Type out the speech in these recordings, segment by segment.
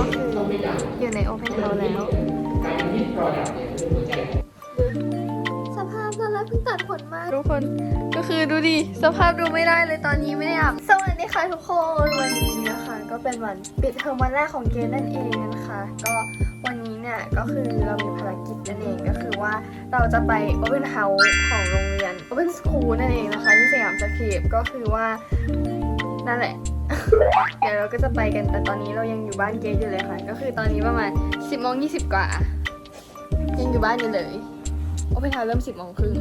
ก็คืออยู่ใน Open House แล้ว สภาพตอนแรกเพิ่งตัดขนมาทุกคนก็คือดูดิ สภาพดูไม่ได้เลยตอนนี้ไม่ได้อาบสวัสดีค่ะทุกคนวันนี้นะคะ ก็เป็นวันปิดเทอมวันแรกของเกณฑ์นั่นเองนะคะ ก็วันนี้เนี่ยก็คือเรามีภารกิจนั่นเองก็คือว่าเราจะไป Open House ของโรงเรียน Open School นั่นเองนะคะที่สยามสเคปก็คือว่า นั่นแหละ เดี๋ยวเราก็จะไปกันแต่ตอนนี้เรายังอยู่บ้านเกดอยู่เลยค่ะ ก็คือตอนนี้ประมาณ10โมง20กว่า ยังอยู่บ้านอยู่เลยโอเปนเฮาเริ่ม10โมงครึ่ง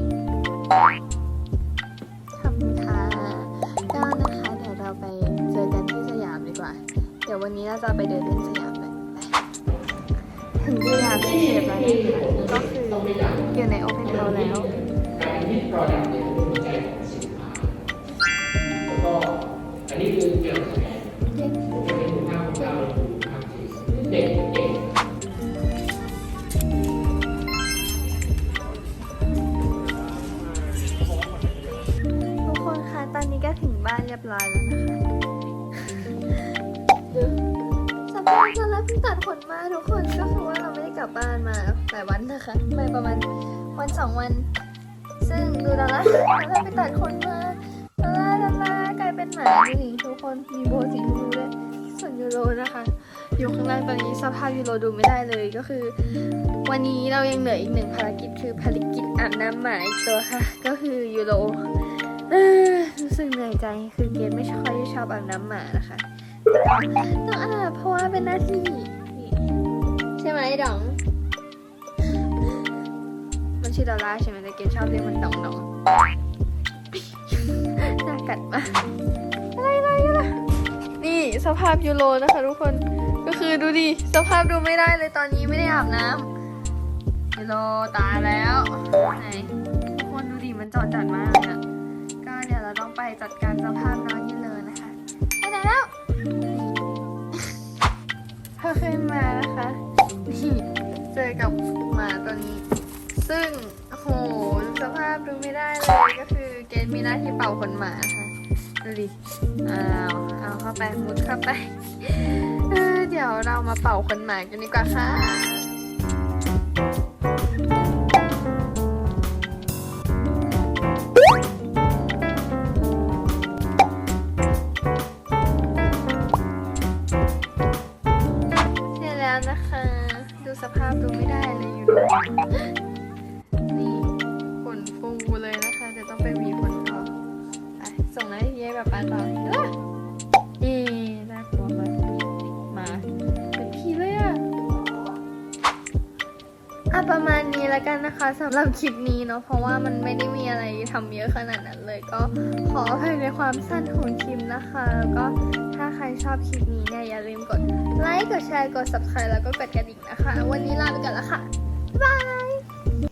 ขอบคุณค่ะก็นะคะเดี๋ยวเราไปเจอกันที่สยามดีกว่า เดี๋ยววันนี้เราจะไปเดินเล่นสยามไปถึงสยามสเคปแล้วนะคะก็คืออยู่ในโอเปนเฮาแล้ว นี้คือเกี่ยวกับเด็กเด็กเด็กทุกคนคะตอนนี้ก็ถึงบ้านเรียบร้อยแล้วนะคะสภาพตอนแรกเพิ่งตัดขนมาทุกคนก็คือว่าเราไม่ได้กลับบ้านมาหลายวันนะคะไปประมาณวันสองวัน ซึ่งดูดาราดาราไปตัดขนมา ดารากลายเป็นหมาดูดิทุกคนมีโบสีชมพูด้วยส่วนยูโรนะคะ อยู่ข้างล่างตอนนี้สภาพยูโรดูไม่ได้เลยก็คือ วันนี้เรายังเหลืออีกหนึ่งภารกิจคือภารกิจอาบน้ำหมาอีกตัวค่ะ ก็คือยูโรรู้สึกเหนื่อยใจคือเกดไม่ค่อยชอบอาบน้ำหมานะคะต้องอาบเพราะว่าเป็นหน้าที่ใช่ไหมดองมันชื่อดอลล่าใช่ไหมแต่เกดชอบเรียกมันดองดอง สภาพยูโรนะคะทุกคน ก็คือดูดิ สภาพดูไม่ได้เลยตอนนี้ไม่ได้อาบน้ำยูโรตายแล้วไหนทุกคนดูดิมันจอดจัดมากเลยอะก็เดี๋ยวเราต้องไปจัดการสภาพน้องยินเลยนะคะไปไหนแล้วเพิ่ขึ้นมานะคะนี่เจอกับหมาตัวนี้ ซึ่งโอ้โหสภาพดูไม่ได้เลยก็คือเกณฑ์มีหน้าที่เป่าขนหมาค่ะ ดูดิอ้าวเอาเข้าไปมุดเข้าไปเเดี๋ยวเรามาเป่าขนหมากันดีกว่าค่ะ เสร็จแล้วนะคะ ดูสภาพดูไม่ได้เลยอยู่ ให้เย้แบบป้าต่อเห็นปะนี่น่ากลัวมากมาเป็นผีเลยอะอะประมาณนี้แล้วกันนะคะสำหรับคลิปนี้เนาะเพราะว่ามันไม่ได้มีอะไรทำเยอะขนาดนั้นเลยก็ขออภัยในความสั้นของคลิปนะคะแล้วก็ถ้าใครชอบคลิปนี้เนี่ยอย่าลืมกดไลค์กดแชร์กด subscribe แล้วก็กดกระดิ่งนะคะ วันนี้ลาไปก่อนแล้วค่ะ บ๊ายบาย